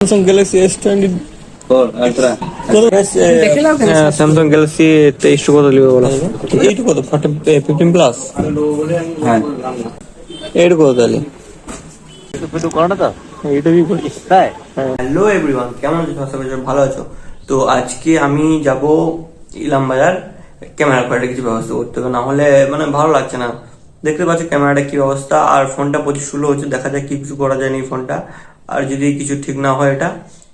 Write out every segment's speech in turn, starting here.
Samsung Galaxy S twenty Samsung Galaxy তেইশ কত নেবে বলো। এইটু কত ফিফটিন প্লাস হ্যাঁ। এইটু কত তাহলে। হ্যালো এভরিওয়ান কেমন আছো? সবাই ভালো আছো। তো আজকে আমি যাব ইলাম বাজার ক্যামেরা কোয়ালিটি কিছু ব্যবস্থা করতে হবে না হলে মানে ভালো লাগছে না। দেখতে পাচ্ছ ক্যামেরাটা কি অবস্থা আর ফোনটা প্রচুর স্লো হচ্ছে দেখা যায় কি কিছু করা যায়নি এই ফোনটা। আর যদি কিছু ঠিক না হয় এটা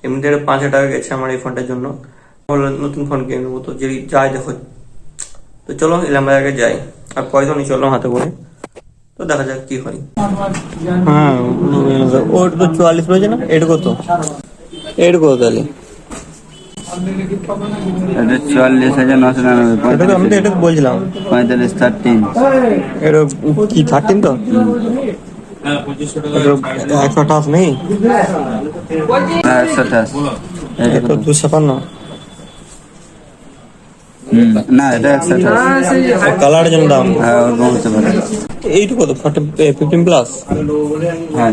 এমনিতে পাঁচ হাজার টাকা গেছে আমার এই ফোনটার জন্য। বললাম নতুন ফোন কিনে নেব তো যদি যাই দেখো। তো চলো ইলাম আগে যাই। আর পয়সা নিয়ে চলো হাতে করে। তো দেখা যাক কি হয়। হ্যাঁ ওটা তো চুয়াল্লিশ রয়েছে না? এটা কত? এটা কত তাহলে? এটা চুয়াল্লিশ হাজার নশো নিরানব্বই আমি তো এটা বলছিলাম। পঁয়তাল্লিশ থার্টিন এটা কি থার্টিন তো? একশো আঠাশ নেই একশো আঠাশ? দুশো ছাপান্ন না এটা একশো আঠাশ কালারের জন্য দাম। হ্যাঁ হতে পারে। এইটু কত ফর্টি ফিফটিন প্লাস। হ্যাঁ।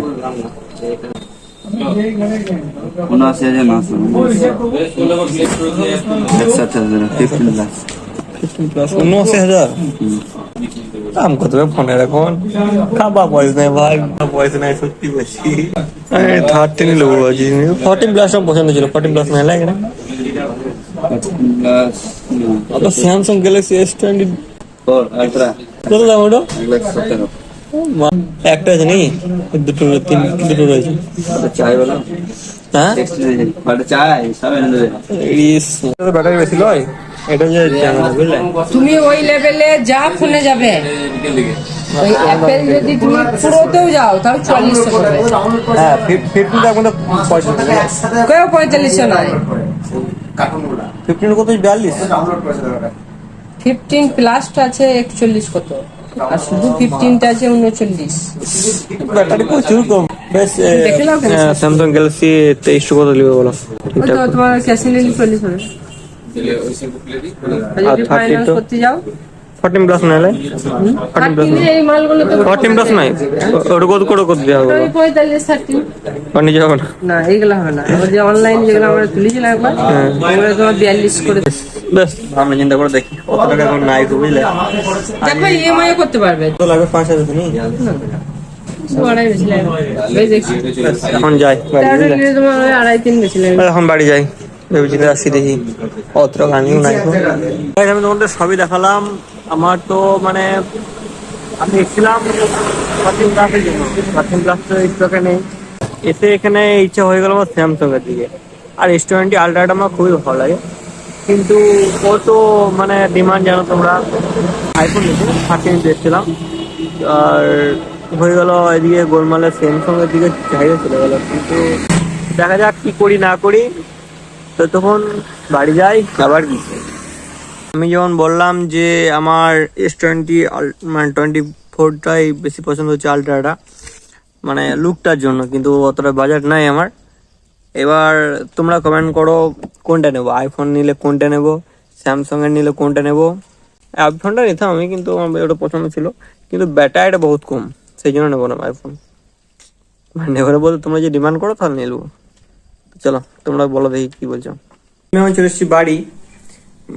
উনআশি হাজার নশো একশো আঠাশ ফিফটিন প্লাস। ফিফটিন প্লাস উনআশি হাজার। দাম কত ফোনের এখন খাবা পয়সা নেই ভাই পয়সা নাই সত্যি বলছি। থার্টিন নেব ফর্টিন প্লাস আমার পছন্দ ছিল ফর্টিন প্লাস না লাগে না। স্যামসাং গ্যালাক্সি এস টোয়েন্টি কত দাম ওটা? একটা আছে নাকি? দুটো তিন দুটো রয়েছে। চাই বলো। হ্যাঁ? চাই সব ইস ব্যাটারি বেশি লয়? এটা যে বুঝলে? তুমি ওই লেভেলে যা ফোনে যাবে। ওই অ্যাপেল যদি তুমি পুরোতেও যাও হ্যাঁ ফিফটিনটা এখন কেউ পঁয়তাল্লিশশো নয়। ফিফটিন কত? বিয়াল্লিশ? ফিফটিন প্লাসটা আছে একচল্লিশ কত? আর শুধু ফিফটিনটা আছে উনচল্লিশ। ব্যাটারি প্রচুর কম। বেশ স্যামসাং গ্যালাক্সি তেইশ কত নেবে বলো? তোমার ক্যাশে নিলে চল্লিশ হবে। আর আর যদি 30 ফাইন্যান্স করতে যাও। ফর্টিন প্লাস নাহলে? ফর্টিন প্লাস নাই। ওটা কত করে দেওয়া হবে? পঁয়তাল্লিশ থার্টি নিজে হবে না? না এইগুলো হবে না। যে অনলাইন যেগুলো আমরা তুলেছিলাম একবার ওগুলো তোমার বিয়াল্লিশ করে বেশ আমরা চিন্তা করে দেখি কত টাকা এখন নাই তো বুঝলে? দেখো ইএমআই করতে পারবে। তো লাগবে? পাঁচ হাজার তো নেই। কিছু আড়াই বেশি লাগবে এই দেখছি। বেশ, এখন যাই। এখন বাড়ি যাই। ভেবেছিলাম আসি দেখি। অত আমিও নাই আমি তোমাদের সবই দেখালাম। আমার তো মানে আমি এসেছিলাম পার্কিং ক্লাসের জন্য। পার্কিং ক্লাস তো স্টকে নেই এসে এখানে ইচ্ছা হয়ে গেল আমার এর দিকে। আর এস টোয়েন্টি আলট্রাটা আমার খুবই ভালো লাগে। কিন্তু ও তো মানে ডিমান্ড জানো তোমরা আইফোন নিতে। থার্টিন এসেছিলাম আর হয়ে গেল এদিকে গোলমালের স্যামসাং এর দিকে চাহিদা চলে গেল। কিন্তু দেখা যাক কি করি, না করি। তো তখন বাড়ি যাই, আবার কি আমি যেমন বললাম যে আমার এস টোয়েন্টি মানে টোয়েন্টি ফোরটাই বেশি পছন্দ হচ্ছে আলট্রাটা মানে লুকটার জন্য, কিন্তু অতটা বাজেট নাই আমার। এবার তোমরা কমেন্ট করো, কোনটা নেব? আইফোন নিলে কোনটা নেব? স্যামসং এর নিলে কোনটা নেব? আইফোনটা নিতাম আমি, কিন্তু আমার ওটা পছন্দ ছিল। কিন্তু ব্যাটারিটা বহুত কম, সেই জন্য নেব না আইফোন মানে নেবার বলতে তোমরা যে ডিমান্ড করো, তাহলে নিয়ে নেব। চলো তোমরা বলো দেখি কি বলছো। আমি এখন চলে এসেছি বাড়ি।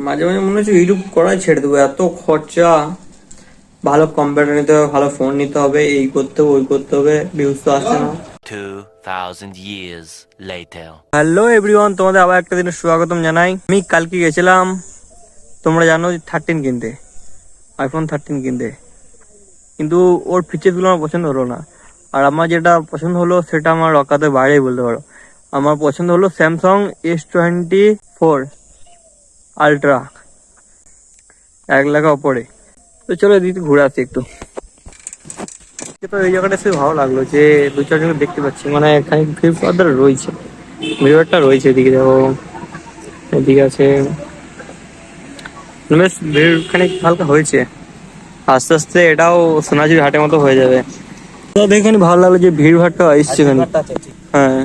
মাঝে মাঝে মনে হচ্ছে ইউটিউব করাই ছেড়ে দেবো এত খরচা। ভালো কম্পিউটার নিতে হবে ভালো ফোন নিতে হবে এই করতে হবে ওই করতে হবে ভিউজ তো আসছে না। 2,000 years later. হ্যালো এভরিওয়ান তোমাদের আবার একটা দিনের স্বাগতম জানাই। আমি কালকে গেছিলাম তোমরা জানো থার্টিন কিনতে। আইফোন থার্টিন কিনতে। কিন্তু ওর ফিচার্সগুলো আমার পছন্দ হলো না। আর আমার যেটা পছন্দ হলো সেটা আমার রকাতে বাইরেই বলতে পারো। আমার পছন্দ হলো Samsung S twenty four ultra এক লাখ ওপরে। তো চলো দিদি ঘুরে আসি একটু। তো এই জায়গাটা খুব ভালো লাগল যে দু চারজন দেখতে পাচ্ছি। মানে এখানে ফ্লিপকার্ট রয়েছে। ভিড়টা রয়েছে এদিকে দেখো। এদিকে আছে। বেশ ভিড় খানিক হালকা হয়েছে। আস্তে আস্তে এটাও সোনাঝুরি হাটের মতো হয়ে যাবে। তো দেখে ভালো লাগল যে ভিড় ভাড়টা এসছে হ্যাঁ।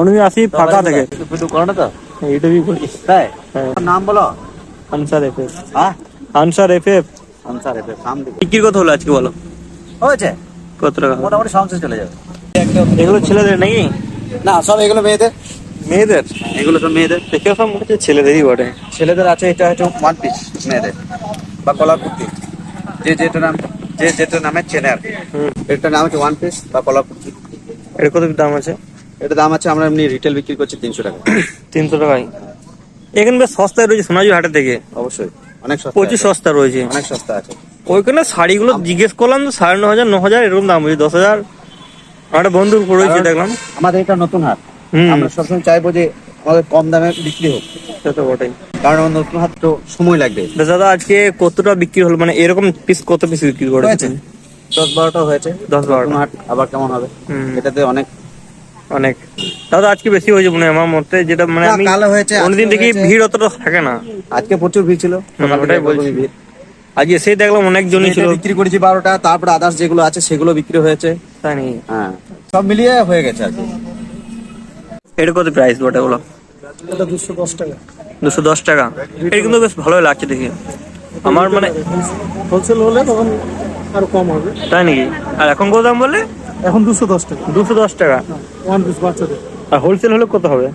অনেকদিন আসি ফাঁকা থেকে। একটু করো না তো? এইটুকুই বলি তাই? হ্যাঁ। নাম বলো। আনসার এফ এফ হ্যাঁ? আনসার এফ এফ আনসার এফে নাম দিবি। বিক্রির কত হলো আজকে বলো। হয়েছে? কত টাকা? মোটামুটি সংসার চলে যাবে। এগুলো ছেলেদের নাকি? না সব এগুলো মেয়েদের। মেয়েদের? এগুলো সব মেয়েদের। দেখে সব মনে হচ্ছে ছেলেদেরই বটে। ছেলেদের আছে এটা হচ্ছে ওয়ান পিস মেয়েদের। বা কলার কুর্তি যে যেটা নাম যে যেটা নামে চেনে আর কি। এটার নাম হচ্ছে ওয়ান পিস বা কলার কুর্তি এর কত দাম আছে? এটা দাম আছে আমরা এমনি রিটেল বিক্রি করছি তিনশো টাকা তিনশো টাকায়। এখানে বেশ সস্তায় রয়েছে সোনাঝুরি হাটের থেকে অবশ্যই অনেক সস্তা প্রচুর সস্তা রয়েছে। অনেক সস্তা আছে। ওইখানে শাড়িগুলো জিজ্ঞেস করলাম তো সাড়ে ন হাজার ন হাজার এরকম দাম বলছি দশ হাজার একটা বন্ধুর রয়েছে দেখলাম। আমাদের এটা নতুন হাট। আমরা সবসময় চাইব যে আমাদের কম দামে বিক্রি হোক। সে তো বটেই। কারণ আমার নতুন হাট তো সময় লাগবে। বেশ দাদা আজকে কতটা বিক্রি হলো? মানে এরকম পিস কত পিস বিক্রি হয়েছে। করেছেন দশ বারোটা হয়েছে। দশ বারোটা। হাট আবার কেমন হবে। এটাতে অনেক অনেক। দাদা আজকে বেশি হয়েছে মনে আমার মতে যেটা মানে আমি কালো হয়েছে, দেখি ভিড় অতটা থাকে না। আজকে প্রচুর ভিড় ছিল ওটাই বলছি। আজকে সেই দেখলাম অনেকজনই ছিল। বিক্রি করেছি বারোটা তারপর আদার্স যেগুলো আছে সেগুলো বিক্রি হয়েছে। তাই নাকি? হ্যাঁ সব মিলিয়ে হয়ে গেছে আর এটা কত প্রাইস বটে বলো? এটা দুশো দশ টাকা। দুশো দশ টাকা। এটা কিন্তু বেশ ভালোই লাগছে দেখি। আমার মানে হোলসেল হলে তখন আরও কম হবে। তাই নাকি? আর এখন কত দাম বললে? এখন দুশো দশ টাকা। দুশো দশ টাকা? ওয়ান পিস বাচ্চাদের। আর হোলসেল হলে কত হবে?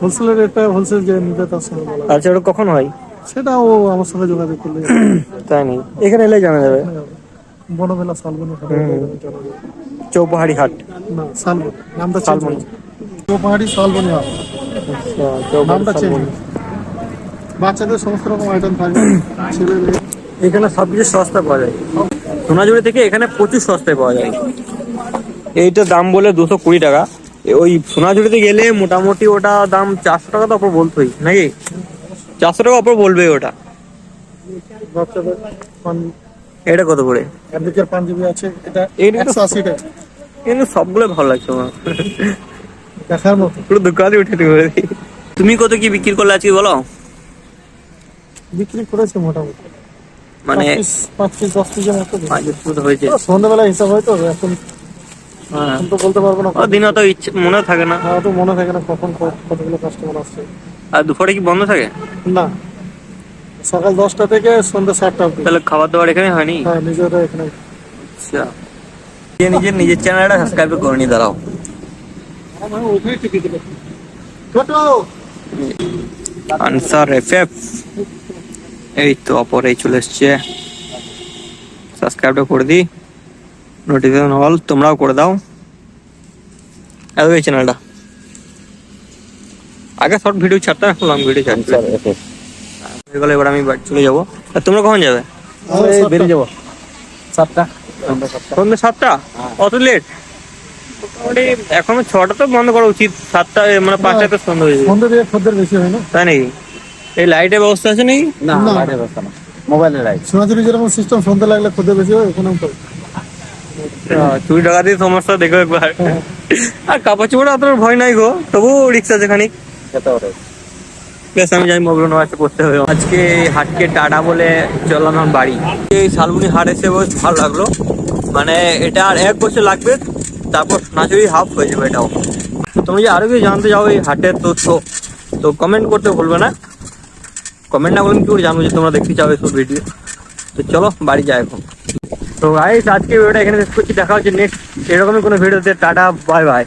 হোলসেলের রেটটা হোলসেল যে নিবে তার সঙ্গে বলা আচ্ছা ওটা কখন হয়? সেটা ও আমার সঙ্গে যোগাযোগ করলে তাই নাকি? এখানে এলে জানা যাবে। বনমেলা শালবনি চৌপাহাড়ি হাট। না শালবনি। নামটা শালবনি। চৌপাহাড়ি শালবনি হাট। নামটা চেঞ্জ বাচ্চাদের সমস্ত রকম আইটেম থাকবে। ছেলে মেয়ে এখানে সবকিছু সস্তা পাওয়া যায়। সোনাঝুরি থেকে এখানে প্রচুর সস্তায় পাওয়া যায়। এইটা দাম বলে দুশো কুড়ি টাকা। ওই সোনাঝুরিতে গেলে মোটামুটি ওটা দাম চারশো টাকা তো অপর বলতোই নাকি? চারশো টাকা অপর বলবে ওটা। এটা কত করে? পাঞ্জাবি আছে এটা একশো আশি টাকা। কিন্তু সবগুলো ভালো লাগছে আমার। দেখার মতো। পুরো দোকানে উঠে করে তুমি কত কি বিক্রি করলে আজকে বলো? বিক্রি করেছে মোটামুটি। মানে পাঁচ পিস দশ পিসের মতো। হয়েছে। সন্ধ্যাবেলা হিসাব হয় তো এখন তো বলতে পারব না ও দিন অত ইচ্ছে মনে থাকে না। হ্যাঁ, অত মনে থাকে না কখন কতগুলো কাস্টমার আসছে। আর দুপুরে কি বন্ধ থাকে? না। সকাল দশটা থেকে সন্ধ্যা সাতটা অবধি। তাহলে খাবার দাবার এখানে হয়নি? হ্যাঁ নিজেরা এখানে। আচ্ছা। নিজের নিজের চ্যানেলটা সাবস্ক্রাইব করে নি দাঁড়াও। ছোট আনসার এই তো অপরেই চলে এসছে। সাবস্ক্রাইবটা করে দিই। নোটিফিকেশন অল তোমরাও করে দাও এই চ্যানেলটা আগে শর্ট ভিডিও ছাড়তাম এখন লং ভিডিও হয়ে গেলে এবার আমি চলে যাব আর তোমরা কখন যাবে এই বেরিয়ে যাব সাতটা সন্ধ্যে সাতটা অত লেট মোটামুটি এখন ছটা তো বন্ধ করা উচিত সাতটা মানে পাঁচটায় তো সন্ধ্যা হয়ে যাবে খদ্দের বেশি হয় না তাই নাকি এই লাইটের ব্যবস্থা আছে নাকি না। বাইরের ব্যবস্থা না মোবাইলের লাইট সোনাঝুরি যেরকম সিস্টেম সন্ধ্যা লাগলে খদ্দের বেশি হয় আহ, চুরি ডাকাতির সমস্যা দেখো একবার। আর কাপড় চোপড় অত ভয় নাই গো তবু রিক্সা আছে খানিক। বেশ আমি যাই মোবাইল নোয়াতে করতে হবে। আজকে হাটকে টাটা বলে চললাম আমার বাড়ি। এই শালবনি হাট এসে বেশ ভালো লাগল। মানে এটা আর এক বছর লাগবে তারপর সোনাঝুরি হাফ হয়ে যাবে এটাও। তুমি যে আরও কিছু জানতে চাও এই হাটের তথ্য তো কমেন্ট করতে ভুলবে না। কমেন্ট না বললে কি করে জানব যে তোমরা দেখতে চাও এইসব ভিডিও তো চলো বাড়ি যাই এখন। তো গাইস আজকে ভিডিওটা এখানে করছি। দেখা হচ্ছে নেক্সট এরকমই কোনো ভিডিওতে টাটা বাই বাই